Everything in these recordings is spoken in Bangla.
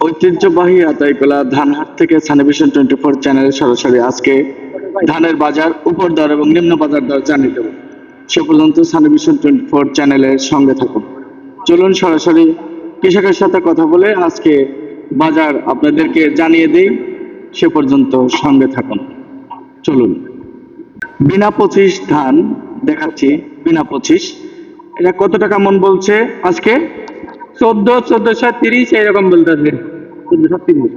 ঐতিহ্যবাহী আতাইকলা ধানহাট থেকে সানিভিশন টোয়েন্টি ফোর চ্যানেলে সরাসরি আজকে ধানের বাজার, উপর দর এবং নিম্ন বাজার দর জানিয়ে দেব। সে পর্যন্ত সানিভিশন টোয়েন্টি ফোর চ্যানেলের সঙ্গে থাকুন। চলুন সরাসরি কৃষকের সাথে কথা বলে আজকে বাজার আপনাদেরকে জানিয়ে দিই। সে পর্যন্ত সঙ্গে থাকুন। চলুন। বিনা পঁচিশ ধান দেখাচ্ছি। বিনা পঁচিশ। এটা কত টাকা মন বলছে আজকে? চোদ্দ চোদ্দশো তিরিশ এরকম বলতেছে চোদ্দশো তিরিশ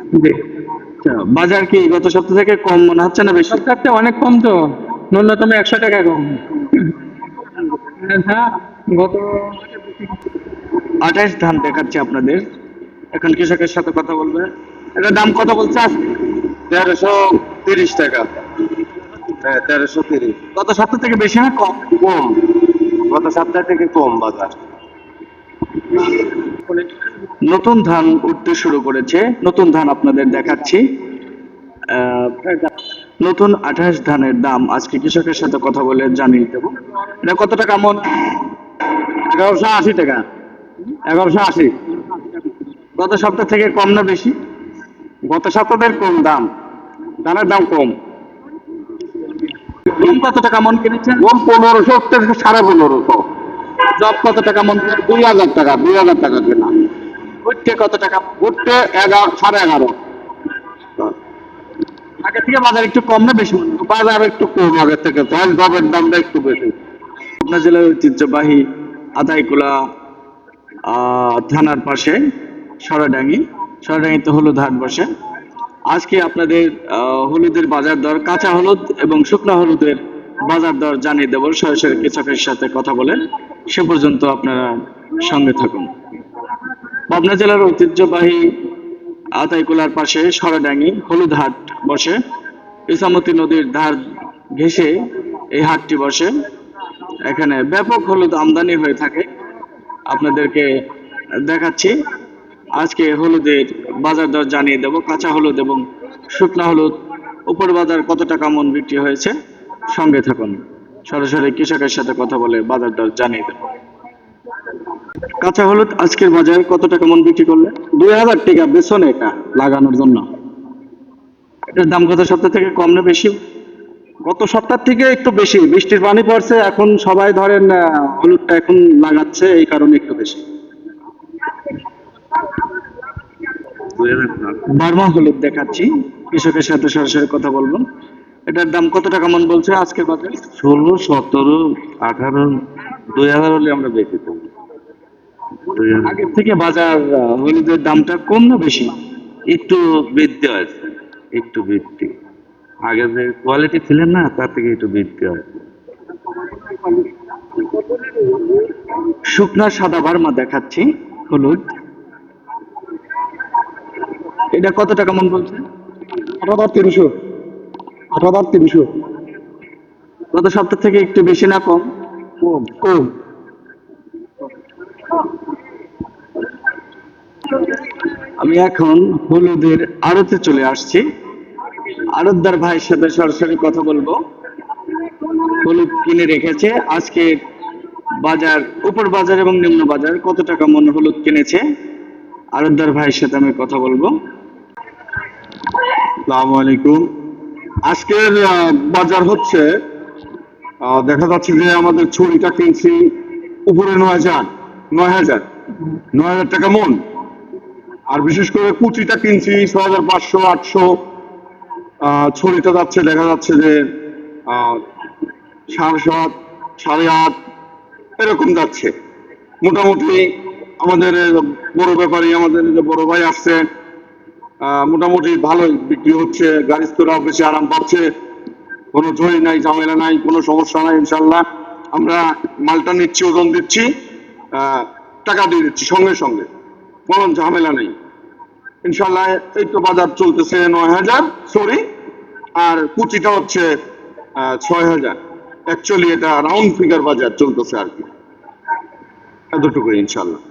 আচ্ছা, বাজার কি গত সপ্তাহ থেকে কম মনে হচ্ছে না বেশি? সরকারতে অনেক কম তো ন্যূনতম একশো টাকা কম। হ্যাঁ গত আঠাশ ধান দেখাচ্ছি আপনাদের। এখন কৃষকের সাথে কথা বলবে। এটা দাম কত বলছে আজকে তেরোশো তিরিশ টাকা। হ্যাঁ তেরোশো তিরিশ। গত সপ্তাহ থেকে বেশি না কম? কম। গত সপ্তাহ থেকে কম বাজার। নতুন ধান উঠতে শুরু করেছে। নতুন ধান আপনাদের দেখাচ্ছি। নতুন আঠাশ ধানের দাম আজকে কৃষকের সাথে কথা বলে জানিয়ে দেবো। এটা কত টাকা মন? এগারোশো আশি টাকা। এগারোশো আশি। গত সপ্তাহ থেকে কম না বেশি? গত সপ্তাহের কম দাম। ধানের দাম কম। কত টাকা মন কিনেছেন? কম পনেরোশো সাড়ে পনেরোশো। জব কত টাকা মন? দুই হাজার টাকা, দুই হাজার টাকা কেনা। উঠতে কত টাকা? উঠতে এগারো, সাড়ে এগারো। আগে থেকে বাজার একটু কম না বেশি? বাজার একটু কম আগের থেকে ধান গমের দামটা একটু বেশি। পাবনা জেলার ঐতিহ্যবাহী আদাইকুলা থানার পাশে সরাডাঙ্গি সরাডাঙ্গিতে হলুদ হাট বসে। আজকে আপনাদের হলুদের বাজার দর, কাঁচা হলুদ এবং শুকনো হলুদের বাজার দর জানিয়ে দেবো। সরাসরি কৃষকের সাথে কথা বলে সে পর্যন্ত আপনারা সঙ্গে থাকুন। পাবনা জেলার ঐতিহ্যবাহী আতাইকুলার পাশে সরাডাঙ্গি হলুদ হাট বসে। ইসামতি নদীর ধার ঘেঁষে এই হাটটি বসে। এখানে ব্যাপক হলুদ আমদানি হয়ে থাকে। আপনাদেরকে দেখাচ্ছি। আজকে হলুদের বাজার দর জানিয়ে দেব। কাঁচা হলুদ এবং শুকনা হলুদ। উপর বাজার কত টাকা মন বিক্রি হয়েছে? সঙ্গে থাকুন। সরাসরি কৃষকের সাথে কথা বলে বাজার দর জানিয়ে দেব। কাঁচা হলুদ আজকের বাজার কত টাকা মন বিক্রি করলে? দুই হাজার টাকা বেসন এটা লাগানোর জন্য। এটার দাম কত সপ্তাহ থেকে কম না বেশি? গত সপ্তাহ থেকে একটু বেশি। বৃষ্টির পানি পড়ছে, এখন সবাই ধরেন হলুদটা এখন লাগাচ্ছে, এই কারণে একটু বেশি। বার্মা হলুদ দেখাচ্ছি। কৃষকের সাথে সরাসরি কথা বলব। এটার দাম কত টাকা মন বলছে আজকের বাজার? ষোলো সতেরো আঠারো দুই হাজার হলে আমরা বেঁচে হাজার। আগের থেকে বাজার হলুদের দামটা কম না বেশি? একটু বৃদ্ধি হয়েছে একটু বৃদ্ধি। আগে যে কোয়ালিটি ছিলেন না তার থেকে একটু বৃদ্ধি হয়েছে। শুকনা সাদা বার্মা দেখাচ্ছি হলুদ। এটা কত টাকা মন বলছে? আঠারো হাজার আঠারো হাজার তিনশো। গত সপ্তাহ থেকে একটু বেশি না কম? কম। কম। আমি এখন হলুদের আড়তে চলে আসছি। আড়তদার ভাইয়ের সাথে সরাসরি কথা বলব। হলুদ কিনে রেখেছে। আজকে বাজার উপর বাজার এবং নিম্ন বাজার কত টাকা মন হলুদ কিনেছে? আড়তদার ভাইয়ের সাথে আমি কথা বলব। আসসালামু আলাইকুম। আজকের বাজার হচ্ছে দেখা যাচ্ছে যে আমাদের ছুরিটা কিনছি উপরে নয় হাজার নয় হাজার নয় হাজার টাকা মন। আর বিশেষ করে কুচিটা কিনছি ছ হাজার পাঁচশো, আটশো। ছড়িটা যাচ্ছে, দেখা যাচ্ছে যে সাড়ে সাত, সাড়ে আট, এরকম যাচ্ছে। মোটামুটি আমাদের বড় ব্যাপারী, আমাদের যে বড় ভাই আসছে মোটামুটি ভালোই বিক্রি হচ্ছে। গাড়ি তোরা বেশি আরাম পাচ্ছে। কোনো ঝড়ি নাই, ঝামেলা নাই, কোনো সমস্যা নাই ইনশাল্লাহ আমরা মালটা নিচ্ছি, ওজন দিচ্ছি টাকা দিয়ে দিচ্ছি সঙ্গে সঙ্গে। কোনো ঝামেলা নেই। ইনশাল্লাহ এই তো বাজার চলতেছে নয় হাজার সরি আর কুচিটা হচ্ছে ছয় হাজার। অ্যাকচুয়ালি এটা রাউন্ড ফিগার বাজার চলতেছে আর কি। এতটুকু ইনশাল্লাহ